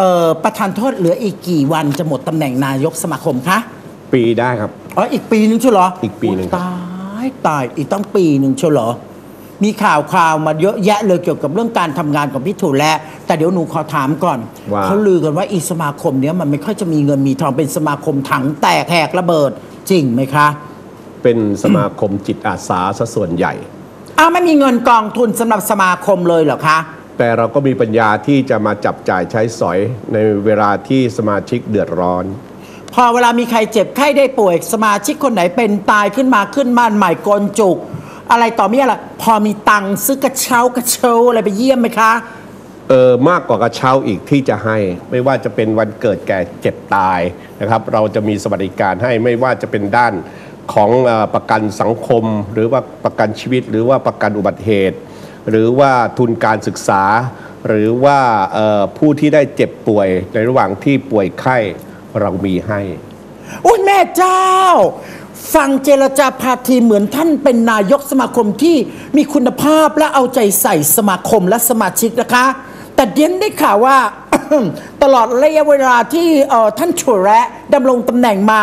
เอ่อประธานโทษเหลืออีกกี่วันจะหมดตำแหน่งนายกสมาคมคะปีได้ครับ อ๋ออีกปีนึงใช่เหรออีกปีหนึ่งโยตายตายอีกต้องปีหนึ่งใช่เหรอ มีข่าวข่าวมาเยอะแยะเลยเกี่ยวกับเรื่องการทำงานของพี่ถูและ แต่เดี๋ยวหนูขอถามก่อน ว่า เขาลือกันว่าอีสมาคมเนี้ยมันไม่ค่อยจะมีเงินมีทองเป็นสมาคมถังแตกแหกระเบิดจริงไหมคะเป็นสมาคมจิตอาสาซะส่วนใหญ่ อ้าวไม่มีเงินกองทุนสำหรับสมาคมเลยเหรอคะ แต่เราก็มีปัญญาที่จะมาจับจ่ายใช้สอยในเวลาที่สมาชิกเดือดร้อน พอเวลามีใครเจ็บไข้ได้ป่วยสมาชิกคนไหนเป็นตายขึ้นมาขึ้นบ้านใหม่โกนจุก อะไรต่อมีอะไรพอมีตังค์ซื้อกระเช้ากระเช้าอะไรไปเยี่ยมไหมคะเออมากกว่ากระเช้าอีกที่จะให้ ไม่ว่าจะเป็นวันเกิดแก่เจ็บตายนะครับ เราจะมีสวัสดิการให้ไม่ว่าจะเป็นด้านของเออประกันสังคม หรือว่าประกันชีวิต หรือว่าประกันอุบัติเหตุ หรือว่าทุนการศึกษา หรือว่าเอ่อผู้ที่ได้เจ็บป่วยในระหว่างที่ป่วยไข้เรามีให้อุ้ยแม่เจ้า ฟังเจรจาพาทีเหมือนท่านเป็นนายกสมาคมที่มีคุณภาพและเอาใจใส่สมาคมและสมาชิกนะคะ แต่เดียนได้ข่าวว่า ตลอดระยะเวลาที่เอ่อท่านชัวแระดำรงตำแหน่งมา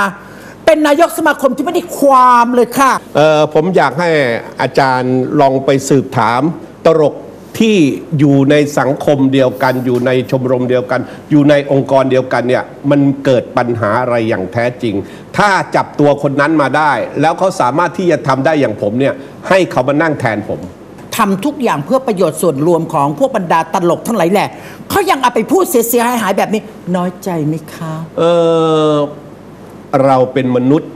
เป็นนายกสมาคมที่ไม่ได้ความเลยค่ะ เอ่อผมอยากให้อาจารย์ลองไปสืบถาม ตลกที่อยู่ในสังคมเดียวกัน อยู่ในชมรมเดียวกัน อยู่ในองค์กรเดียวกันเนี่ยมันเกิดปัญหาอะไรอย่างแท้จริง ถ้าจับตัวคนนั้นมาได้ แล้วเขาสามารถที่จะทำได้อย่างผมเนี่ยให้เขามานั่งแทนผมทำทุกอย่างเพื่อประโยชน์ส่วนรวมของพวกบรรดาตลกทั้งหลายแหละเขายังเอาไปพูดเสียหายหายๆแบบนี้ น้อยใจไหมคะ เออเราเป็นมนุษย์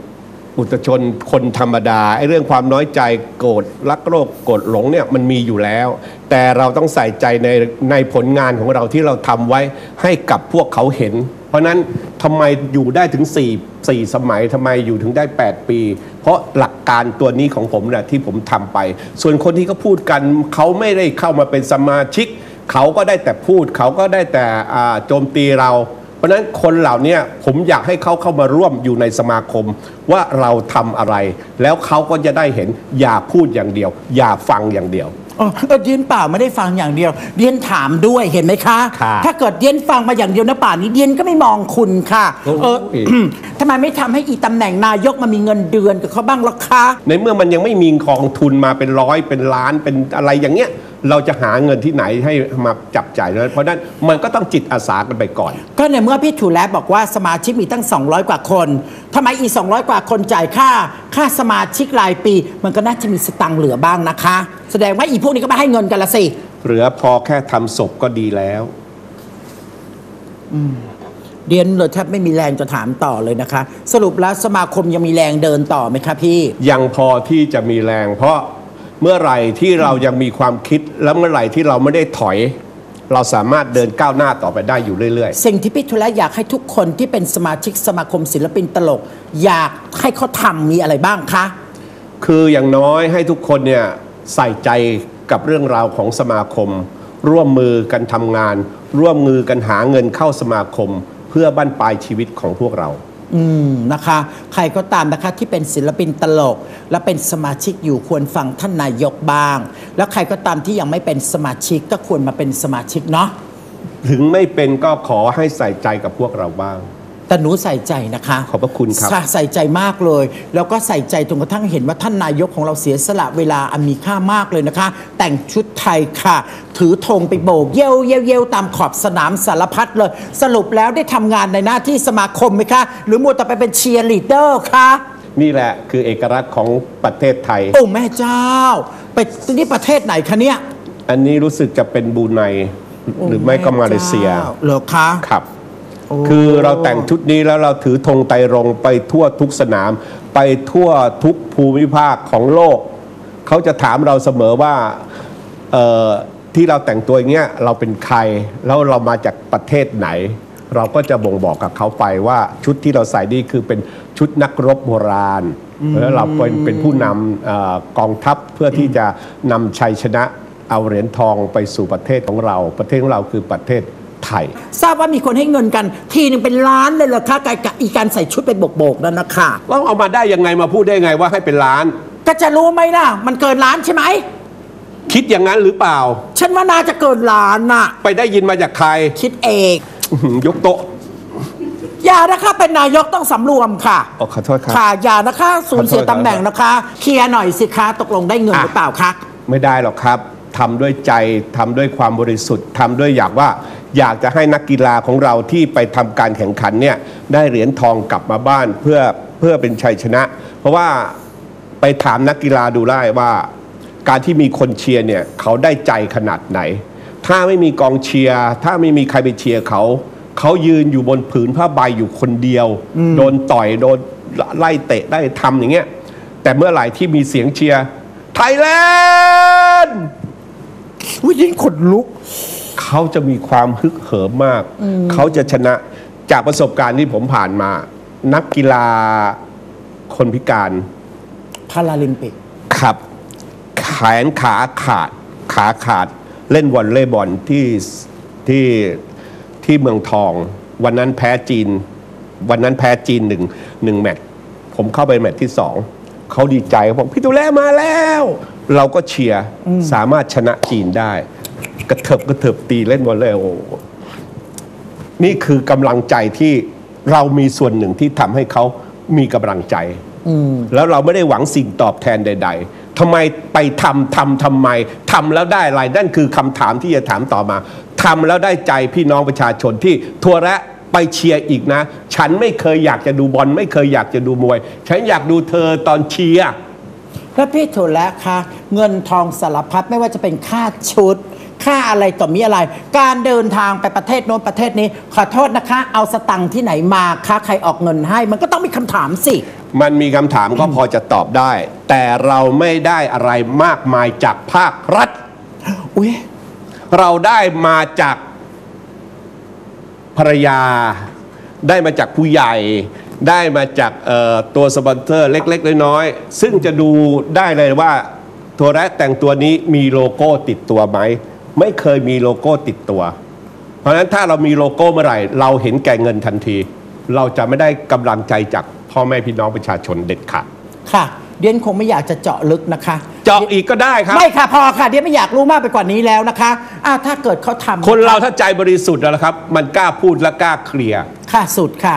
อุตชนคนธรรมดาไอ้เรื่องความน้อยใจโกรธรักโรคโกรธหลงเนี่ยมันมีอยู่แล้ว แต่เราต้องใส่ใจในในผลงานของเราที่เราทำไว้ให้กับพวกเขาเห็น เพราะฉะนั้นทำไมอยู่ได้ถึง 4 4 สมัยทำไมอยู่ถึงได้ 8 ปี เพราะหลักการตัวนี้ของผมนะที่ผมทำไป ส่วนคนที่เขาพูดกันเขาไม่ได้เข้ามาเป็นสมาชิก เขาก็ได้แต่พูดเขาก็ได้แต่โจมตีเรา ราะฉะนั้นคนเหล่าเนี้ยผมอยากให้เขาเข้ามาร่วมอยู่ในสมาคม ว่าเราทำอะไร แล้วเขาก็จะได้เห็นอย่าพูดอย่างเดียว อย่าฟังอย่างเดียวอ๋อเออเดียนเปล่าไม่ได้ฟังอย่างเดียว เดียนถามด้วยเห็นไหมคะค่ะถ้าเกิดเดียนฟังมาอย่างเดียวนะป่านนี้เดียนก็ไม่มองคุณค่ะโอ้ยเออทำไมไม่ทำให้อีตำแหน่งนายกมามีเงินเดือนกับเขาบ้างล่ะคะ ในเมื่อมันยังไม่มีกองทุนมาเป็นร้อยเป็นล้านเป็นอะไรอย่างเงี้ย เราจะหาเงินที่ไหนให้มาจับจ่ายเลยเพราะฉะนั้นมันก็ต้องจิตอาสากันไปก่อน ก็ในเมื่อพี่ถูแลบอกว่าสมาชิกมีตั้ง 200 กว่าคนทำไมอี200 กว่าคนจ่ายค่า ค่าสมาชิกรายปี มันก็น่าจะมีสตังค์เหลือบ้างนะคะ แสดงว่าอีพวกนี้ก็ไม่ให้เงินกันละสิเหลือพอแค่ทำศพก็ดีแล้วเดียนเลยแทบไม่มีแรงจะถามต่อเลยนะคะ สรุปแล้วสมาคมยังมีแรงเดินต่อไหมคะพี่ ยังพอที่จะมีแรงเพราะ เมื่อไหร่ที่เรายังมีความคิดและเมื่อไหร่ที่เราไม่ได้ถอย เราสามารถเดินก้าวหน้าต่อไปได้อยู่เรื่อย สิ่งที่พี่ทุละอยากให้ทุกคนที่เป็นสมาชิกสมาคมศิลปินตลก อยากให้เขาทำมีอะไรบ้างคะ ๆ คืออย่างน้อยให้ทุกคนเนี่ยใส่ใจกับเรื่องราวของสมาคม ร่วมมือกันทำงาน ร่วมมือกันหาเงินเข้าสมาคม เพื่อบั้นปลายชีวิตของพวกเรา อืมนะคะ ใครก็ตามนะคะที่เป็นศิลปินตลก และเป็นสมาชิกอยู่ควรฟังท่านนายกบ้าง แล้วใครก็ตามที่ยังไม่เป็นสมาชิกก็ควรมาเป็นสมาชิกเนาะถึงไม่เป็นก็ขอให้ใส่ใจกับพวกเราบ้าง แต่หนูใส่ใจนะคะขอบพระคุณครับใส่ใส่ใจมากเลย แล้วก็ใส่ใจจนกระทั่งเห็นว่าท่านนายกของเราเสียสละเวลาอันมีค่ามากเลยนะคะ แต่งชุดไทยค่ะ ถือธงไปโบกเย้วเย้วเย้วตามขอบสนามสารพัดเลย สรุปแล้วได้ทำงานในหน้าที่สมาคมไหมคะ หรือมัวแต่ไปเป็นเชียร์ลีดเดอร์คะ นี่แหละคือเอกลักษณ์ของประเทศไทย โอ้แม่เจ้า ไปที่ประเทศไหนคะเนี่ยอันนี้รู้สึกจะเป็นบรูไนหรือไม่ก็มาเลเซียโอ้แม่จ้าเหรอคะ ครับโอ้ คือเราแต่งชุดนี้แล้วเราถือธงไตรรงค์ไปทั่วทุกสนาม ไปทั่วทุกภูมิภาคของโลก เขาจะถามเราเสมอว่าเอ่อที่เราแต่งตัวอย่างเงี้ยเราเป็นใครแล้วเรามาจากประเทศไหน เราก็จะบ่งบอกกับเขาไปว่าชุดที่เราใส่นี่คือเป็นชุดนักรบโบราณแล้วเราเป็นเป็นผู้นำเอ่อกองทัพเพื่อที่จะนำชัยชนะเอาเหรียญทองไปสู่ประเทศของเรา ประเทศของเราคือประเทศ ไทย ทราบว่ามีคนให้เงินกัน ทีหนึ่งเป็นล้านเลยเหรอคะกับอีการใส่ชุดไปโบกๆนั่นนะคะว่าเอามาได้ยังไงมาพูดได้ไงว่าให้เป็นล้าน ก็จะรู้ไหมล่ะ มันเกินล้านใช่ไหมคิดอย่างนั้นหรือเปล่า ฉันว่าน่าจะเกินล้านน่ะ ไปได้ยินมาจากใคร คิดเองอื้อหือยกโต๊ะ อย่านะคะเป็นนายกต้องสำรวมค่ะอ๋อขอโทษครับค่ะอย่านะคะสูญเสียขอโทษครับตำแหน่งนะคะ เคลียร์หน่อยสิคะตกลงได้เงินหรือเปล่าคะ ไม่ได้หรอกครับ ทำด้วยใจทำด้วยความบริสุทธิ์ทำด้วยอยากว่า อยากจะให้นักกีฬาของเราที่ไปทำการแข่งขันเนี่ยได้เหรียญทองกลับมาบ้านเพื่อเพื่อเป็นชัยชนะ เพราะว่าไปถามนักกีฬาดูได้ว่า การที่มีคนเชียร์เนี่ยเขาได้ใจขนาดไหน ถ้าไม่มีกองเชียร์ถ้าไม่มีใครไปเชียร์เขา เขายืนอยู่บนผืนผ้าใบอยู่คนเดียว โดนต่อยโดนไล่เตะได้ทำอย่างเงี้ยแต่เมื่อไหร่ที่มีเสียงเชียร์ไทยแลนด์ อุ้ยยิ่งขนลุก เขาจะมีความฮึกเหิมมาก เขาจะชนะจากประสบการณ์ที่ผมผ่านมา นักกีฬาคนพิการพาราลิมปิกขับ แขนขาขาดขาขาดเล่นวอลเลย์บอลที่ที่ที่เมืองทอง วันนั้นแพ้จีน วันนั้นแพ้จีนหนึ่งหนึ่งแมตช์ผมเข้าไปแมตช์ที่สองเขาดีใจเขาบอกพี่ตุแลมาแล้ว เราก็เชียร์สามารถชนะจีนได้ กระเถิบกระเถิบตีเล่นวอลเลย์โอ้โหนี่คือกำลังใจที่เรามีส่วนหนึ่งที่ทำให้เขามีกำลังใจแล้วเราไม่ได้หวังสิ่งตอบแทนใด ๆทำไมไปทำทำทำไมทำแล้วได้อะไรนั่นคือคำถามที่จะถามต่อมาทำแล้วได้ใจพี่น้องประชาชนที่ทัวระไปเชียร์อีกนะ ฉันไม่เคยอยากจะดูบอลไม่เคยอยากจะดูมวย ฉันอยากดูเธอตอนเชียร์ แล้วพี่โถและคะเงินทองสารพัดไม่ว่าจะเป็นค่าชุด ค่าอะไรต่อมีอะไร การเดินทางไปประเทศโน้นประเทศนี้ ขอโทษนะคะ เอาสตังค์ที่ไหนมาคะใครออกเงินให้ มันก็ต้องมีคำถามสิ มันมีคำถามก็พอจะตอบได้ แต่เราไม่ได้อะไรมากมายจากภาครัฐ อุ้ยเราได้มาจากภรรยา ได้มาจากผู้ใหญ่ ได้มาจากเอ่อตัวสปอนเซอร์เล็ก ๆ น้อยๆซึ่งจะดูได้เลยว่าตัวแรกแต่งตัวนี้มีโลโก้ติดตัวไหม ไม่เคยมีโลโก้ติดตัว เพราะฉะนั้นถ้าเรามีโลโก้เมื่อไหร่ เราเห็นแก่เงินทันที เราจะไม่ได้กำลังใจจากพ่อแม่พี่น้องประชาชนเด็ดขาดค่ะเดียนคงไม่อยากจะเจาะลึกนะคะ เจาะอีกก็ได้ครับ ไม่ค่ะพอค่ะเดียนไม่อยากรู้มากไปกว่านี้แล้วนะคะอ้าวถ้าเกิดเขาทำคนเราถ้าใจบริสุทธิ์แล้วนะครับ มันกล้าพูดและกล้าเคลียร์ค่ะสุดค่ะ